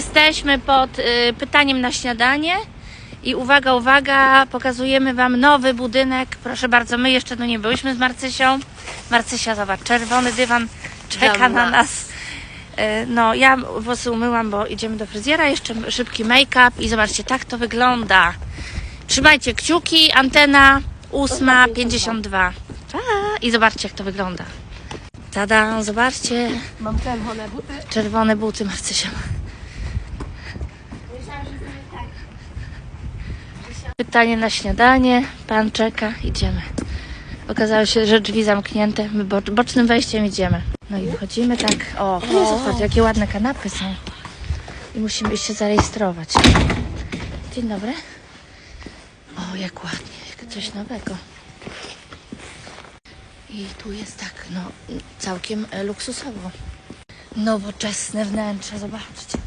Jesteśmy pod y, pytaniem na śniadanie i uwaga, uwaga, pokazujemy Wam nowy budynek. Proszę bardzo, my jeszcze tu nie byliśmy z Marcysią. Marcysia, zobacz, czerwony dywan czeka na nas. Y, No, ja włosy umyłam, bo idziemy do fryzjera, jeszcze szybki make-up i zobaczcie, tak to wygląda. Trzymajcie kciuki, antena 8.52. Pa! I zobaczcie, jak to wygląda. Tada, zobaczcie, Mam czerwone buty. czerwone buty Marcysia. Pytanie na śniadanie. Pan czeka. Idziemy. Okazało się, że drzwi zamknięte. My bocz, bocznym wejściem idziemy. No i wchodzimy tak. O, patrz, jakie ładne kanapy są. I musimy się zarejestrować. Dzień dobry. O, jak ładnie. Jak coś nowego. I tu jest tak, no, całkiem luksusowo. Nowoczesne wnętrze, zobaczcie.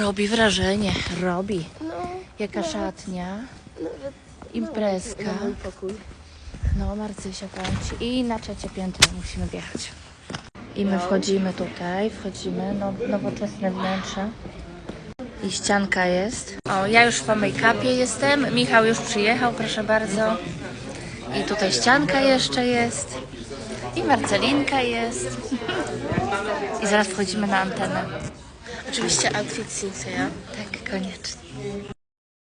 Robi wrażenie, robi. No, Jaka szatnia, nawet imprezka. na mój pokój. No, Marcysia. I na trzecie piętro musimy wjechać. I my wchodzimy tutaj, wchodzimy, no, nowoczesne wnętrze. I ścianka jest. O, ja już po make-upie jestem. Michał już przyjechał, proszę bardzo. I tutaj ścianka jeszcze jest. I Marcelinka jest. I zaraz wchodzimy na antenę. Oczywiście outfit Sincere. Tak, koniecznie.